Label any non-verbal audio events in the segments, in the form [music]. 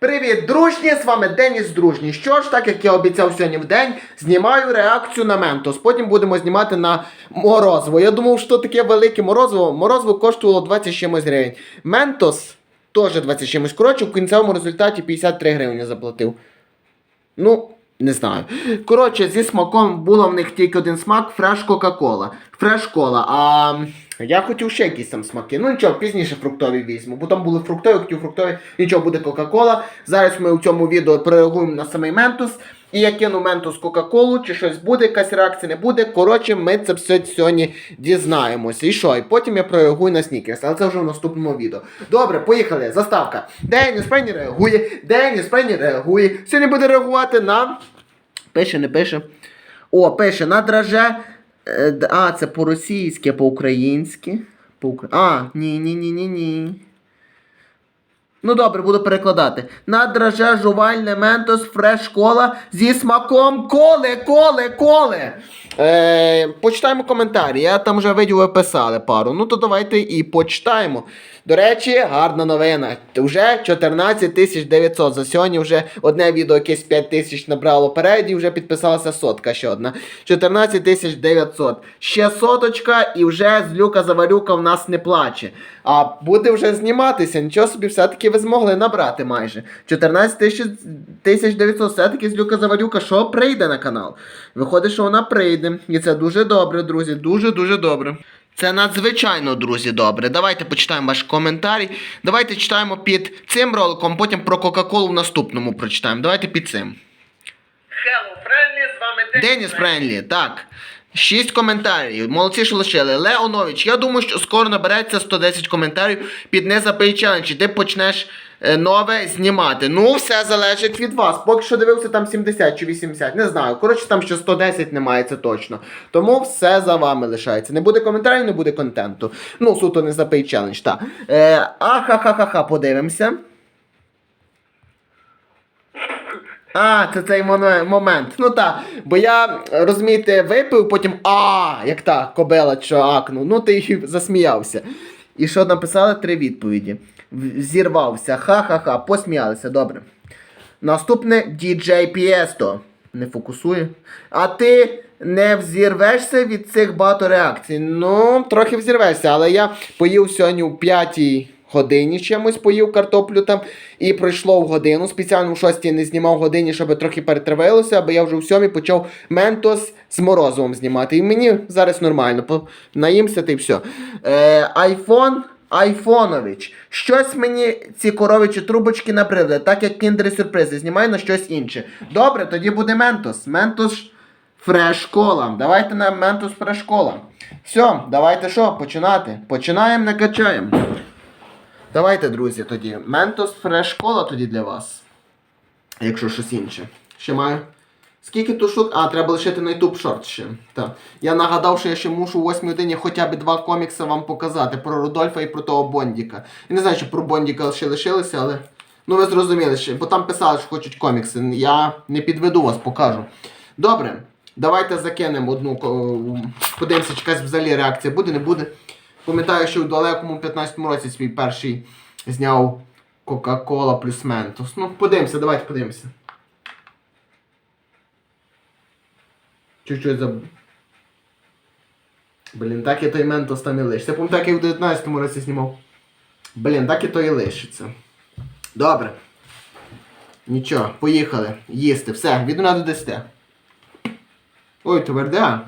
Привіт, дружні! З вами Деніс Дружній. Що ж, так як я обіцяв сьогодні в день, знімаю реакцію на Ментос. Потім будемо знімати на морозиво. Я думав, що таке велике морозиво. Морозиво коштувало 20 чимось гривень. Ментос теж 20 чимось. Коротше, в кінцевому результаті 53 гривні заплатив. Ну, не знаю. Коротше, зі смаком було в них тільки один смак фреш Кока-Кола. Фреш кола. А я хотів ще якісь там смаки. Ну нічого, пізніше фруктові візьму. Бо там були фруктові, хотів фруктові, нічого буде Кока-Кола. Зараз ми у цьому відео прореагуємо на самий Ментос. І я кину Ментос Кока-Колу, чи щось буде, якась реакція не буде. Коротше, ми це все сьогодні дізнаємося. І що? І потім я прореагую на снікерс, але це вже в наступному відео. Добре, поїхали. Заставка. Деніс Пенні реагує, Деніс Пенні реагує. Сьогодні буде реагувати на. Пише, не пише. О, пише на драже. Е, А, це по-російськи, по-українськи. По. А, ні, ні, ні, ні, ні. Ну добре, буду перекладати. На драже жувальне ментос фреш кола зі смаком коле, коле, коле. Е, почитаємо коментарі. Я там вже видів, ви писали пару. Ну то давайте і почитаємо. До речі, гарна новина. Вже 14 тисяч 900. За сьогодні вже одне відео якесь 5 тисяч набрало переді, вже підписалася сотка ще одна. 14 тисяч 900. Ще соточка і вже з Люка Заварюка в нас не плаче. А буде вже зніматися. Нічого собі, все-таки ви змогли набрати майже. 14 тисяч тисяч 900. Все-таки з Люка Заварюка що прийде на канал? Виходить, що вона прийде. І це дуже добре, друзі. Дуже-дуже добре. Це надзвичайно, друзі, добре. Давайте почитаємо ваш коментарі. Давайте читаємо під цим роликом, потім про Кока-Колу в наступному прочитаємо. Давайте під цим. Hello, Friendly, з вами Деніс Френлі, так. Шість коментарів. Молодці, що лишили. Леонович, я думаю, що скоро набереться 110 коментарів під незапий челендж, і ти почнеш е, нове знімати. Ну, все залежить від вас. Поки що дивився там 70 чи 80, не знаю. Коротше, там ще 110 немає, це точно. Тому все за вами лишається. Не буде коментарів, не буде контенту. Ну, суто не запий челендж, так. Е, ахахахаха, подивимося. А, це цей момент. Ну так. Бо я, розумієте, випив, потім а, як та кобела, що акнув. Ну ти [laughs] засміявся. І що написали три відповіді. Зірвався, ха-ха-ха, посміялися, добре. Наступне DJ Piesto. Не фокусує. А ти не взірвешся від цих багато реакцій. Ну, трохи взірвешся, але я поїв сьогодні у п'ятій годині чимось, поїв картоплю там і пройшло в годину. Спеціально в шостій не знімав годині, щоб трохи перетривилося, аби я вже в сьомій почав ментос з морозивом знімати. І мені зараз нормально. Наїмся та й все. Е, айфон. Айфонович, щось мені ці коровичі трубочки набридли, так як кіндери сюрпризи, знімай на щось інше. Добре, тоді буде Ментос. Ментос фреш кола. Давайте на Ментос фреш кола. Все, давайте що, починати. Починаємо, накачаємо. Давайте, друзі, тоді. Ментос фреш кола тоді для вас. Якщо щось інше. Ще маю. Скільки тут штук? А, треба лишити на YouTube шорт ще. Так. Я нагадав, що я ще мушу у 8 годині хоча б два комікси вам показати про Рудольфа і про того Бондіка. Я не знаю, чи про Бондіка ще лишилися, але. Ну ви зрозуміли ще, бо там писали, що хочуть комікси. Я не підведу вас, покажу. Добре, давайте закинемо одну. Подивимося, якась взагалі реакція буде, не буде. Пам'ятаю, що в далекому 15-му році свій перший зняв Кока-Кола плюс Ментос. Ну, подивимося, давайте подивимося. Чуть-чуть заб... Блін, так і той Ментос там і лишиться. Пам'ятаю, як я в 19-му році знімав. Блін, так і то і лишиться. Добре. Нічого, поїхали. Їсти. Все, від 1 до 10. Ой, тверде.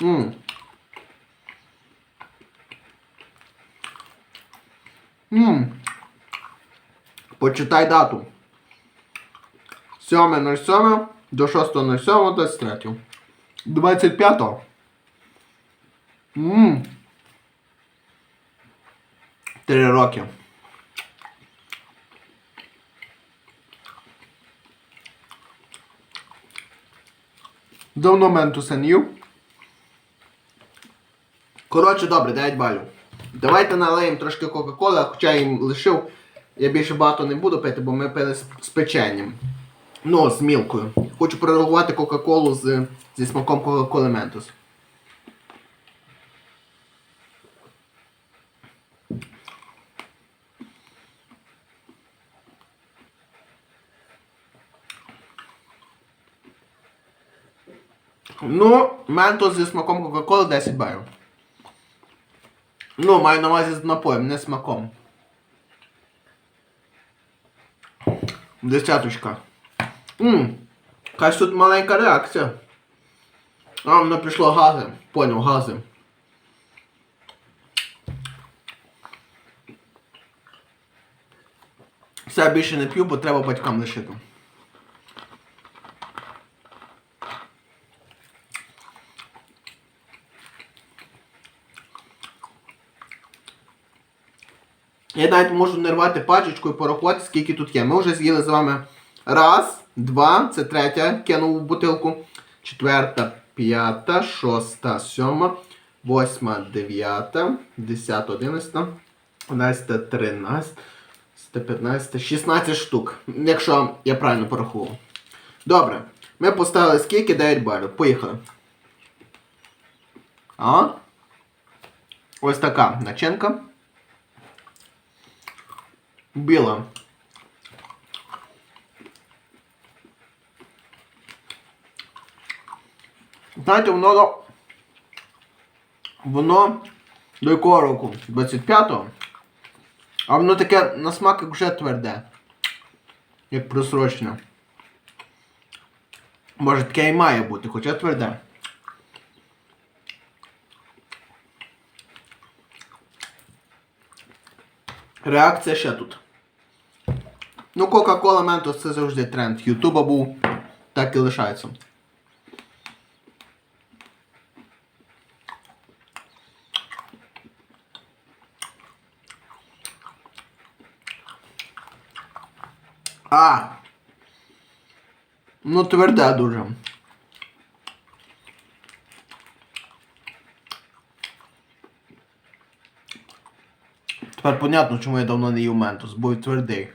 Ммм. Ммм. Почитай дату. 7.07 до 6.07 23. 25. Ммм. Три роки. Давно ментуса не їв. Коротше, добре, 9 балів. Давайте налиємо трошки Кока-Коли, хоча я їм лишив. Я більше багато не буду пити, бо ми пили з, печенням. Ну, з мілкою. Хочу пророгувати Кока-Колу з, зі смаком Кока-Коли Ментос. Ну, ментос зі смаком Кока-Коли 10 балів. Ну, маю на увазі з напоєм, не смаком. Десяточка. Ммм, якась тут маленька реакція. А, воно пішло гази. Поняв, гази. Все, більше не п'ю, бо треба батькам лишити. Я навіть можу не рвати пачечку і порахувати, скільки тут є. Ми вже з'їли з вами раз, два, це третя, кинув в бутилку. Четверта, п'ята, шоста, сьома, восьма, дев'ята, десята, одинадцята, одинадцята, тринадцята, 15, 16 штук, якщо я правильно порахував. Добре. Ми поставили скільки 9 балів. Поїхали. А? Ось така начинка. Біла. Знаєте, воно. Воно до якого року? 25-го? А воно таке на смак як вже тверде. Як просрочне. Може таке і має бути, хоча тверде. Реакція ще тут. Ну, Coca-Cola Mentos це завжди тренд. Ютуба був, так і лишається. А! Ну, тверде дуже. Тепер понятно, чому я давно не їв ментос, бо твердий.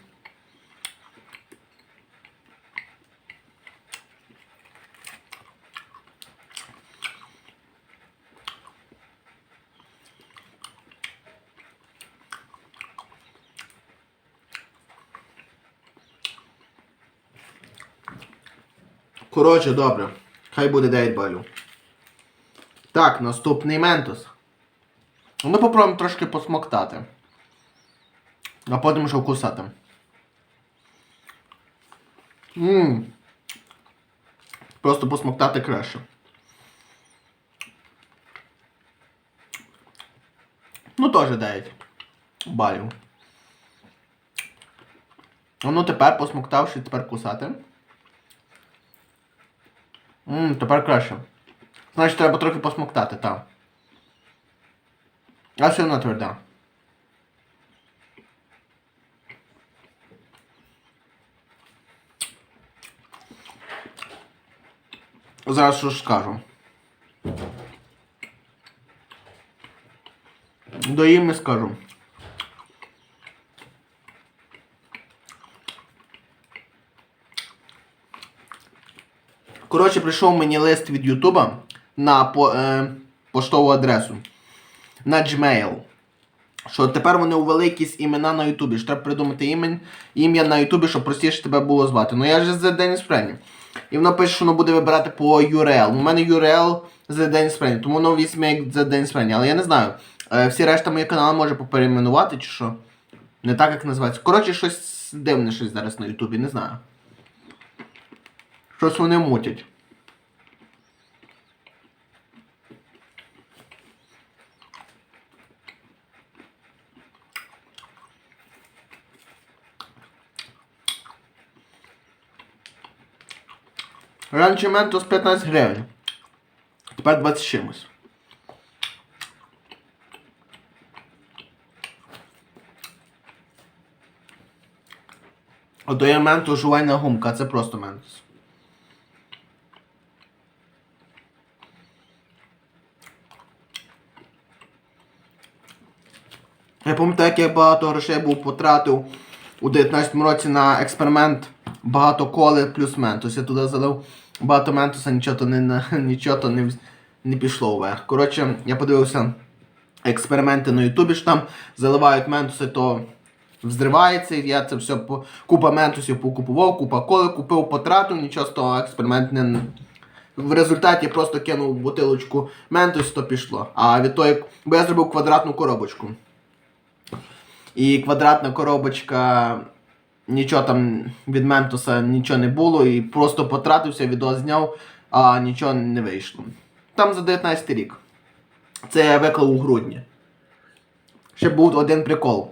Коротше, добре. Хай буде 9 балів. Так, наступний ментос. Ми попробуємо трошки посмоктати. А потім вже вкусати. Ммм. Просто посмоктати краще. Ну теж 9 балів. Ну тепер посмоктавши, тепер кусати. Ммм, тепер краще. Значить, треба трохи посмоктати, так. А все одно тверда. Зараз що ж скажу. Доїм і скажу. Коротше, прийшов мені лист від Ютуба на по, е, поштову адресу на Gmail. Що тепер вони увели якісь імена на Ютубі. Що треба придумати ім'я на Ютубі, щоб простіше тебе було звати. Ну я ж за Деніс Френі. І воно пише, що воно буде вибирати по URL. У мене URL за Деніс Френі, тому воно візьме як за Деніс Френі. Але я не знаю. Е, всі решта мої канали може поперейменувати чи що. Не так, як називається. Коротше, щось дивне щось зараз на Ютубі, не знаю. Щось вони мутять. Раніше ментос 15 гривень. Тепер 20 чимось. Ото є ментос жувальна гумка, це просто ментос. Я пам'ятаю, як я багато грошей був потратив у 19-му році на експеримент багато коли плюс ментос. Я туди залив багато ментоса, нічого не, нічого не, не пішло вверх. Коротше, я подивився експерименти на Ютубі, що там заливають ментоси, то взривається. Я це все по купа ментосів покупував, купа коли купив, потратив, нічого з того експеримент не, в результаті просто кинув бутилочку ментос, то пішло. А від того, бо я зробив квадратну коробочку. І квадратна коробочка, нічого там від ментоса нічого не було, і просто потратився, відео зняв, а нічого не вийшло. Там за 19 рік. Це я виклав у грудні. Ще був один прикол.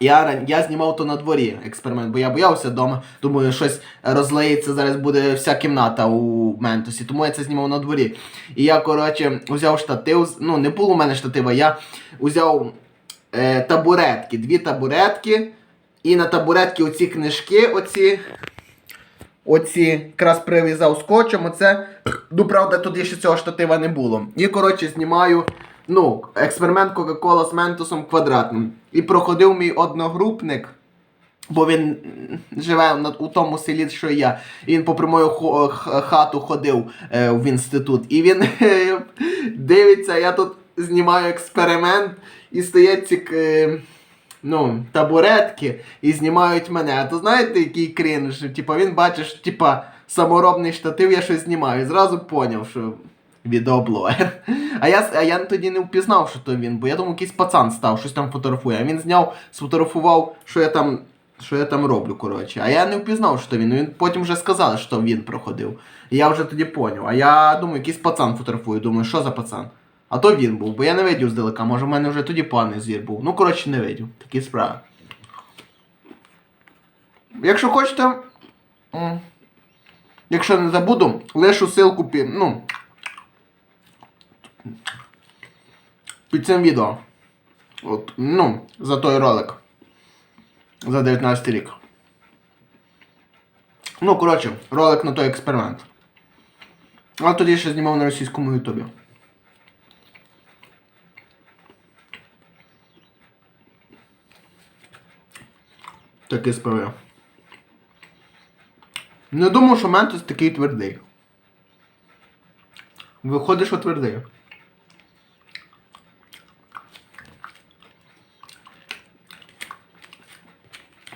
Я, я знімав то на дворі експеримент, бо я боявся вдома. Думаю, щось розлеється, зараз буде вся кімната у Ментосі. Тому я це знімав на дворі. І я, коротше, взяв штатив. Ну, не було у мене штатива, я взяв е, табуретки, дві табуретки. І на табуретки оці книжки, оці. Оці якраз прив'язав скотчем. Оце. Ну, правда, тоді ще цього штатива не було. І, коротше, знімаю. Ну, експеримент Кока-Кола з ментосом квадратним. І проходив мій одногрупник, бо він живе у тому селі, що я. І він попри мою хату ходив е, в інститут. І він е, дивиться, я тут знімаю експеримент, і стоять ці. е, Ну, табуретки і знімають мене. А то знаєте, який крінж? Типа він бачиш, типа, саморобний штатив, я щось знімаю. І зразу поняв, що відеоблогер. [laughs] А я, а я тоді не впізнав, що то він, бо я думав, якийсь пацан став, щось там фотографує. А він зняв, сфотографував, що я там. Що я там роблю, коротше. А я не впізнав, що то він. Ну він потім вже сказали, що він проходив. І я вже тоді поняв. А я думаю, якийсь пацан фотографує. Думаю, що за пацан? А то він був, бо я не видів здалека. Може, в мене вже тоді поганий зір був. Ну, коротше, не видів. Такі справи. Якщо хочете. Якщо не забуду, лишу ссылку під. Ну. Під цим відео. От, ну, за той ролик. За 19 рік. Ну, коротше, ролик на той експеримент. А тоді ще знімав на російському ютубі. Таке справи. Не думав, що ментос такий твердий. Виходить, що твердий.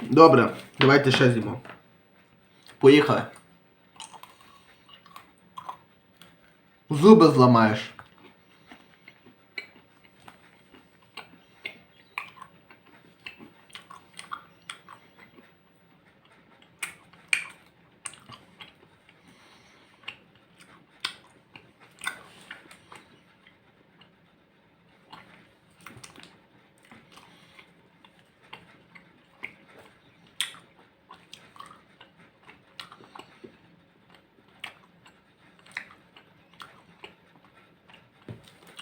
Добре, давайте ще з'їмо. Поїхали. Зуби зламаєш.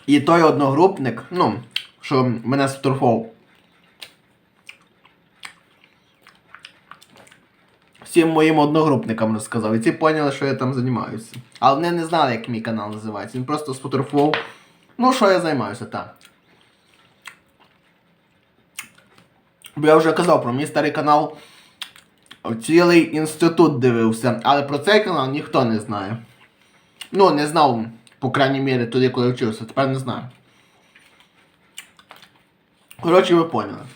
І той одногрупник, ну, що мене сфотографував. Всім моїм одногрупникам розказав. І ці поняли, що я там займаюся. Але вони не знали, як мій канал називається. Він просто сфотографував. Ну, що я займаюся, так. Бо я вже казав про мій старий канал. Цілий інститут дивився. Але про цей канал ніхто не знає. Ну, не знав, по крайній мірі, тоді, коли вчився, тепер не знаю. Коротше, ви поняли.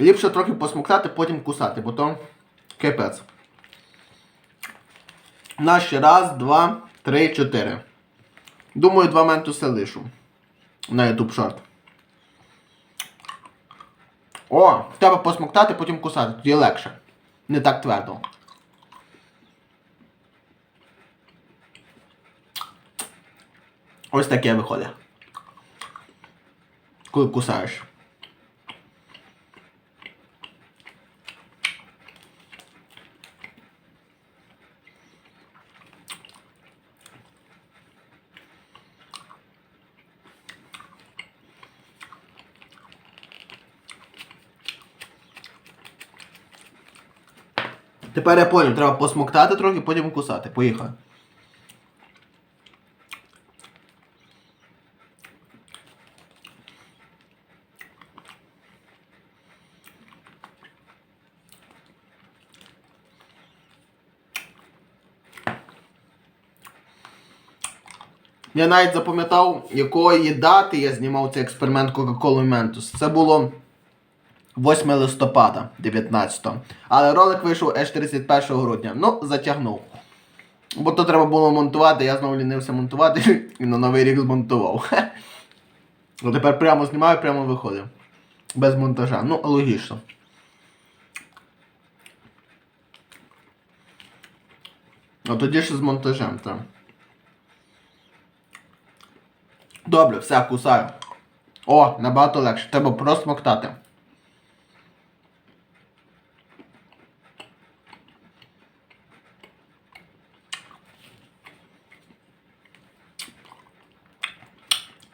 Ліпше трохи посмоктати, потім кусати, бо то капець. На ще раз, два, три, чотири. Думаю, два ментуси лишу. На YouTube шорт. О, треба посмоктати, потім кусати, тоді легше. Не так твердо. Ось таке виходить. Коли кусаєш. Тепер я понял, треба посмоктати трохи, потім кусати. Поїхали. Я навіть запам'ятав, якої дати я знімав цей експеримент Coca-Cola Mentos. Це було 8 листопада 19 Але ролик вийшов аж 31 грудня. Ну, затягнув. Бо то треба було монтувати, я знову лінився монтувати [laughs] і на новий рік змонтував. Ну тепер прямо знімаю, прямо виходить. Без монтажа. Ну, логічно. А тоді ще з монтажем, так. Добре, все, кусаю. О, набагато легше. Треба просто моктати.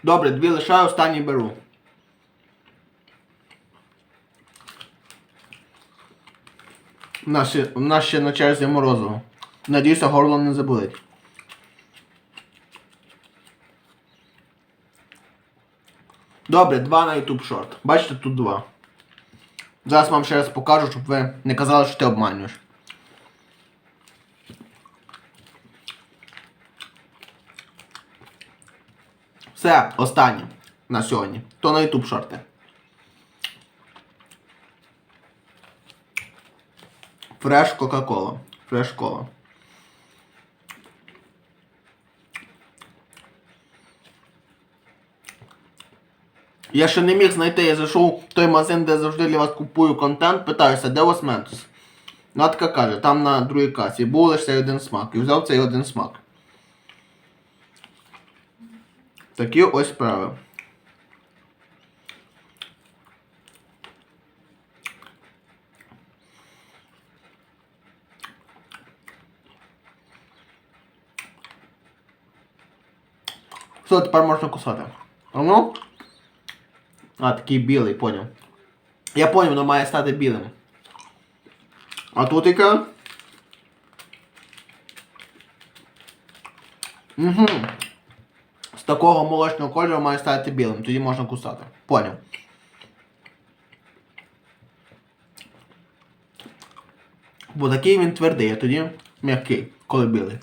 Добре, дві лишаю, останній беру. У нас ще, на черзі морозиво. Надіюся, горло не заболить. Добре, два на YouTube Short. Бачите, тут два. Зараз вам ще раз покажу, щоб ви не казали, що ти обманюєш. Все, останнє на сьогодні. То на YouTube шорти. Фреш Кока-Кола. Фреш кола. Я ще не міг знайти, я зайшов в той магазин, де завжди для вас купую контент, питаюся, де у вас ментус? Натка каже, там на другій касі. Був лише один смак. І взяв цей один смак. Такі ось справи. Що тепер можна кусати? А ну? А, такий білий, поняв. Я поняв, воно має стати білим. А тут яке? Угу. З такого молочного кольору має стати білим, тоді можна кусати. Поняв. Бо такий він твердий, а тоді м'який, коли білий.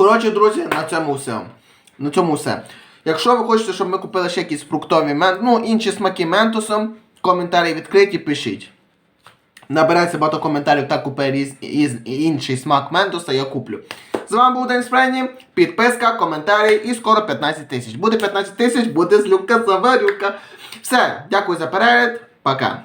Коротше, друзі, на цьому все. На цьому все. Якщо ви хочете, щоб ми купили ще якісь фруктові мен... ну, інші смаки ментусом, коментарі відкриті, пишіть. Набереться багато коментарів та купи різ... із... інший смак ментуса, я куплю. З вами був День Спрені, підписка, коментарі і скоро 15 тисяч. Буде 15 тисяч, буде злюка заварюка. Все, дякую за перегляд, пока.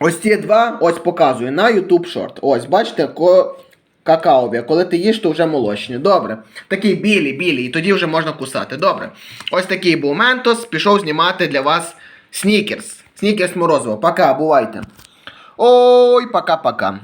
Ось ці два ось показую на YouTube Short. Ось, бачите, ко... какаові. Коли ти їш, то вже молочні. Добре. Такі білі, білі, і тоді вже можна кусати. Добре. Ось такий був Ментос. Пішов знімати для вас снікерс. Снікерс морозиво. Пока, бувайте. Ой, пока-пока.